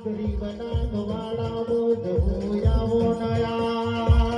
ગરીબના ગવાડાનો ધોયાવો નયા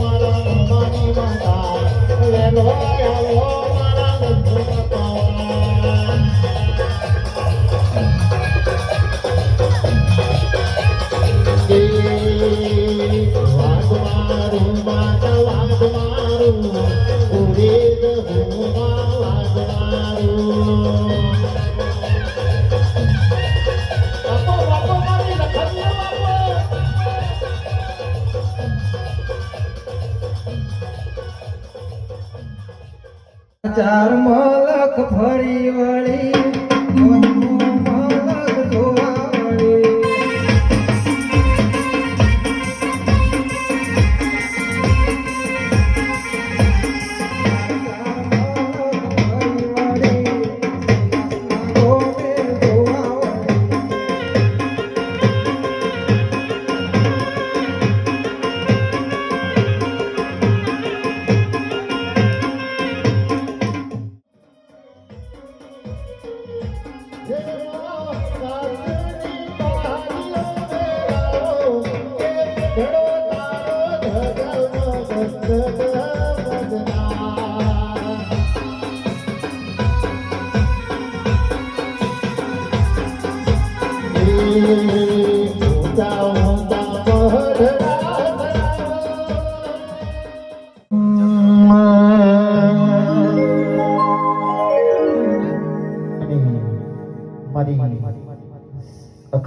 મારા માતા ચાર મલક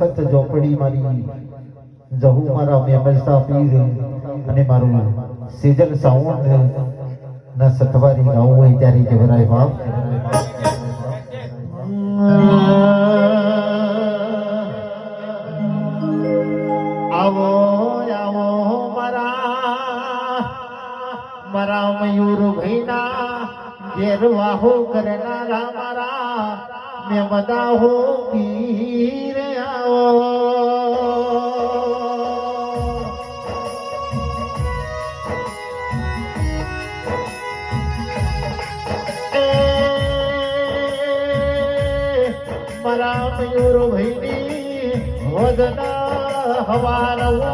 અખત ઝોપડી મારી જહુ મારા મેમલસા પીર અને મારું સેજલ સાઉન્ડ ના સથવારી ગાવું હોય ત્યારે જવરાય બાપ. આવો આવો મારા મારા મયુર ભૈના ઘેર કરનારા મારા, મેં બધા હો પીર મારા મયુર ભાઈની વદના હવારવો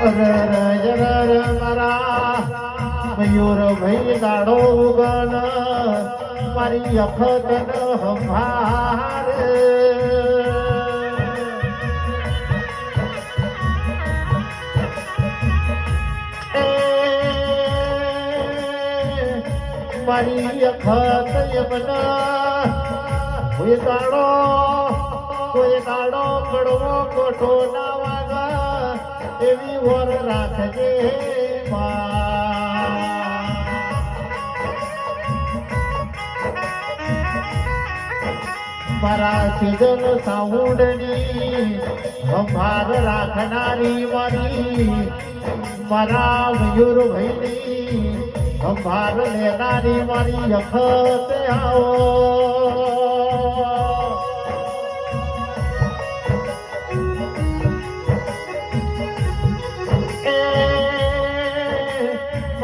જરર મારા મયુર ભાઈ દાડો ઉગન મારી અખત હંભાર મારી અખત યમના હોય દાડો કોઈ દાડો કડવો કોઠો ના એવી વર રાખજે મારા સિજન સાઉન્ડની સંભાર રાખનારી મારી મારા મયુર ભાઈની સંભાર લેનારી મારી અખત આવો.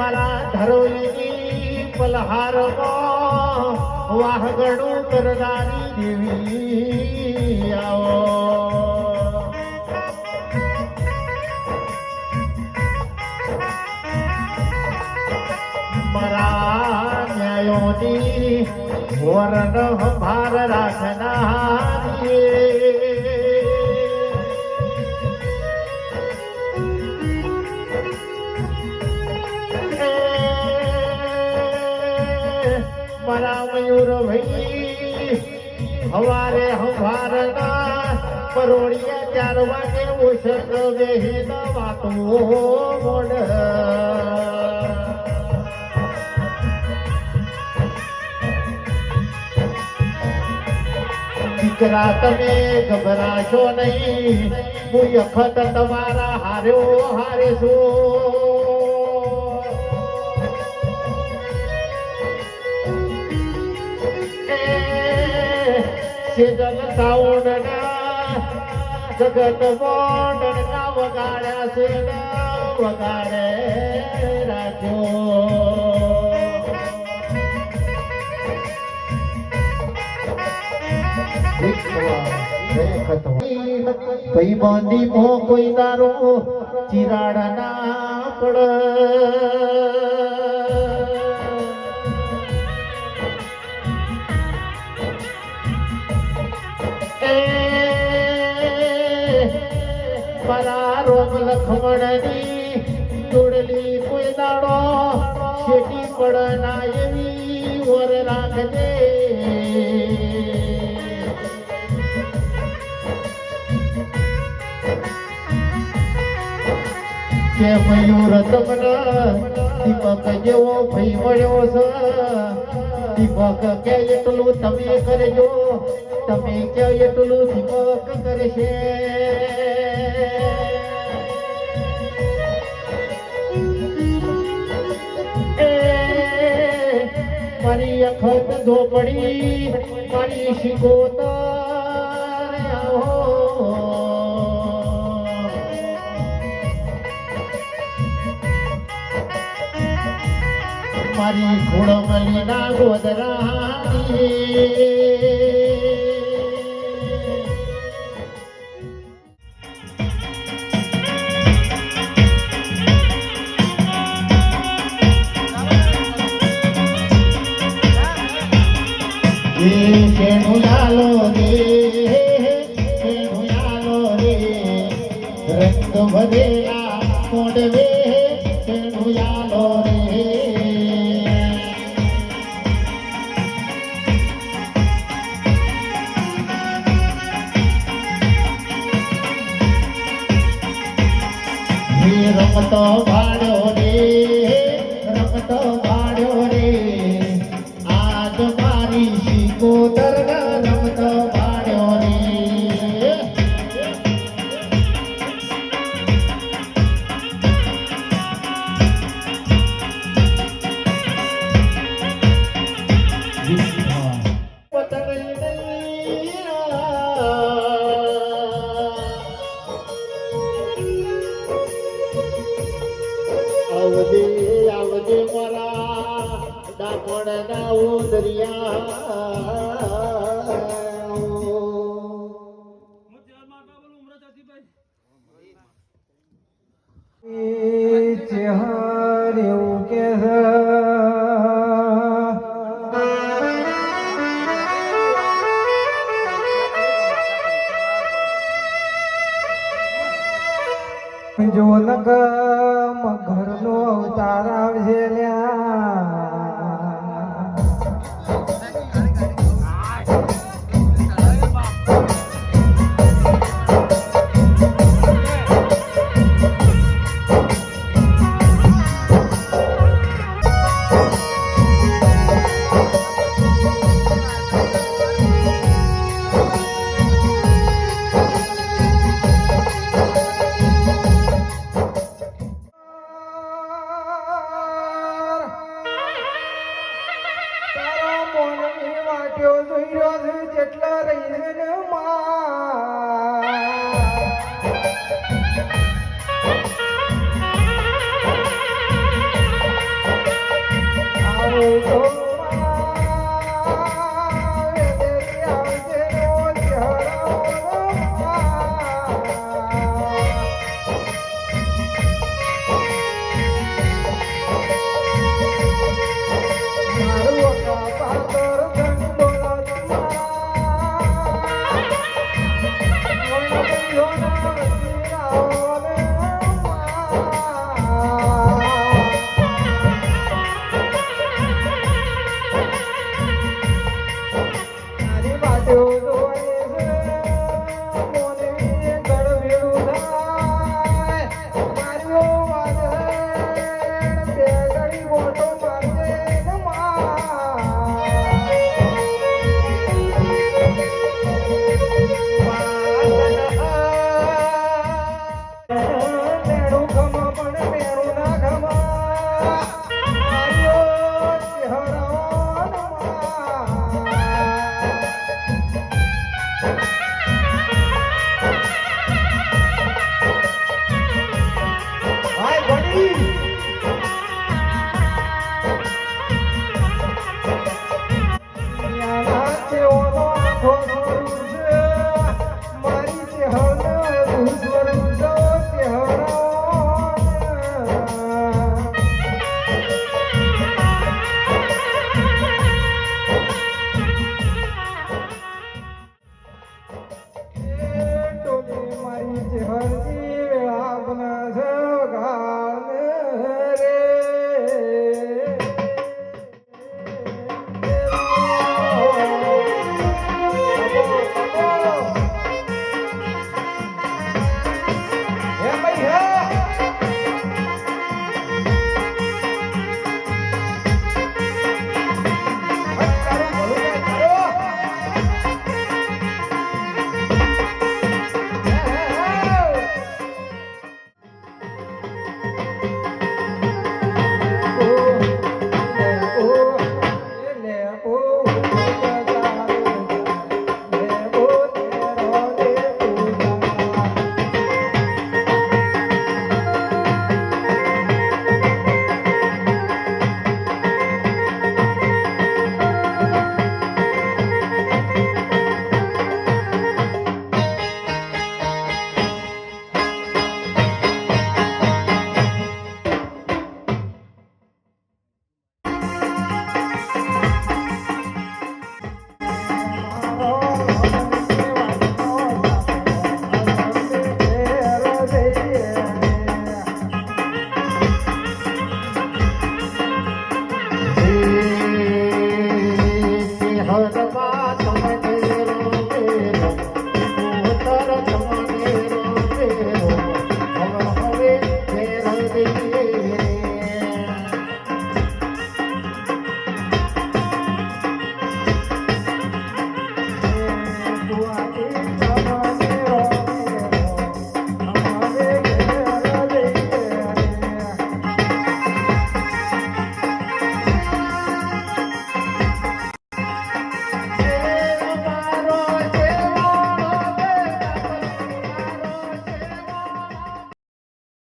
મારા ધરોઈની પલહારમાં વાહગણું કરનારી દેવી આવો. ન્યાયોની વરણ ભાર રાખનારી ચાર વાગે ઉષક વેહી વાતો મોડ દીકરા તમે ગભરાશો નહીં, હું અખત તમારા હાર્યો હારે છું સાઉન્ડના જગત મોડના વગાડ્યા છે વગાડે રાજો. કઈ બાંધી મો કોઈ દારો ચિરાડા ના પડ. લખમણની જોડલી કોઈ દાડો શેટી પડ ના એવી ઓર રાખજે કે મયુર તમને દીપક જેવો ભાઈ મળ્યો છે દીપક કે એટલું તમે કરજો તમે કે એટલું દીપક કરશે મારી અખત ધોપડી મારી શિકોતર મારી ખોડમલી ના વાટ્યો જોઈ જેટલા રહીને માં